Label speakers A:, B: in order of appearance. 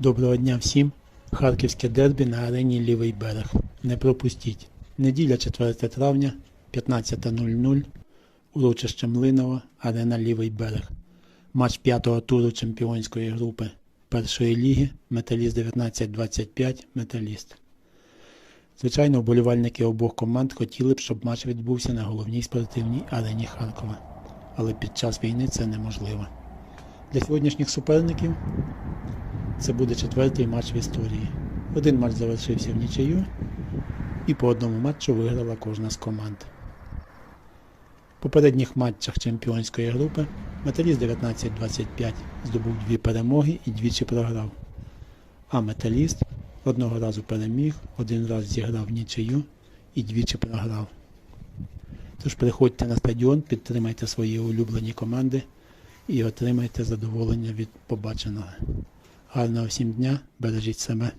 A: Доброго дня всім. Харківське дербі на арені Лівий берег. Не пропустіть. Неділя 4 травня, 15.00. Урочище Млинова, арена Лівий берег. Матч п'ятого туру чемпіонської групи першої ліги. Металіст 19-25. Металіст. Звичайно, вболівальники обох команд хотіли б, щоб матч відбувся на головній спортивній арені Харкова. Але під час війни це неможливо. Для сьогоднішніх суперників це буде четвертий матч в історії. Один матч завершився в нічию, і по одному матчу виграла кожна з команд. В попередніх матчах чемпіонської групи Металіст 19-25 здобув дві перемоги і двічі програв. А Металіст одного разу переміг, один раз зіграв нічию і двічі програв. Тож приходьте на стадіон, підтримайте свої улюблені команди і отримайте задоволення від побаченого. Гарного всім дня, бережіть себе.